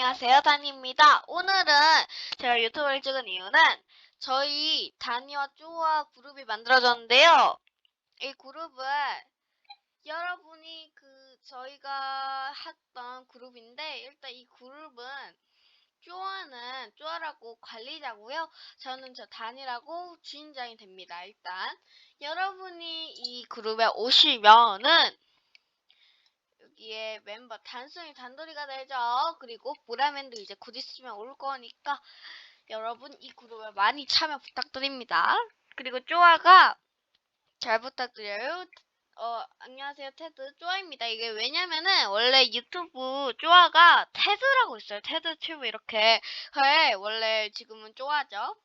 안녕하세요. 다니입니다. 오늘은 제가 유튜브를 찍은 이유는 저희 다니와 쪼와 그룹이 만들어졌는데요. 이 그룹은 여러분이 그 저희가 했던 그룹인데 일단 이 그룹은 쪼아는 쪼아라고 관리자고요. 저는 저 단이라고 주인장이 됩니다. 일단 여러분이 이 그룹에 오시면은 여기에 멤버 단순히 단돌이가 되죠. 그리고 보라맨도 이제 곧 있으면 올 거니까 여러분 이 그룹에 많이 참여 부탁드립니다. 그리고 쪼아가 잘 부탁드려요. 어, 안녕하세요. 테드 쪼아입니다. 이게 왜냐면은 원래 유튜브 쪼아가 테드라고 있어요. 테드 튜브 이렇게. 네, 원래 지금은 쪼아죠.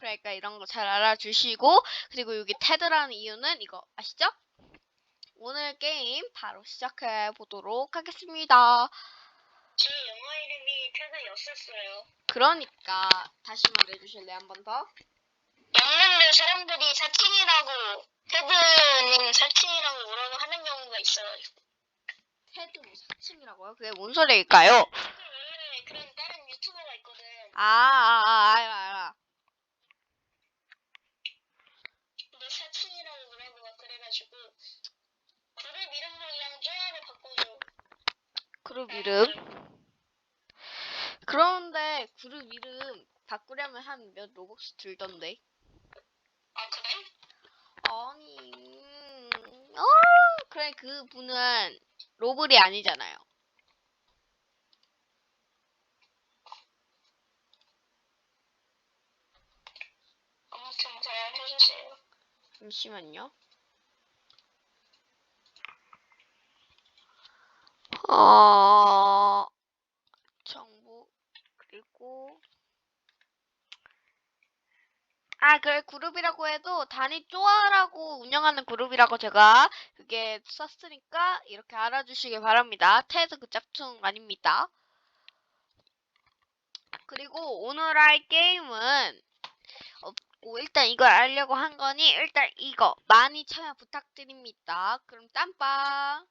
그러니까 이런 거 잘 알아주시고 그리고 여기 테드라는 이유는 이거 아시죠? 오늘 게임 바로 시작해 보도록 하겠습니다. 제 영어 이름이 테드였었어요. 그러니까 다시 말해주실래요 한번 더? 영문들 사람들이 사칭이라고 테드님 사칭이라고 뭐라고 하는 경우가 있어요. 테드 뭐 사칭이라고요? 그게 뭔 소리일까요? 원래 그런 다른 유튜버가 있거든. 아, 아, 아, 알아, 알아. 너 사칭이라고 뭐라고 막 그래가지고 그룹 이름을 그냥 쪼야로 바꿔줘. 그룹 이름. 그런데 그룹 이름 바꾸려면 한 몇 로벅스 들던데. 아 그래? 아니, 음, 어, 그래 그 분은 로블이 아니잖아요. 아무튼 잘 해주세요. 잠시만요. 어, 정보, 그리고, 아, 그래, 그룹이라고 해도 단위 쪼아라고 운영하는 그룹이라고 제가 그게 썼으니까 이렇게 알아주시길 바랍니다. 테드 그 짝퉁 아닙니다. 그리고 오늘 할 게임은 없고 일단 이걸 알려고 한 거니 일단 이거 많이 참여 부탁드립니다. 그럼 짬빠.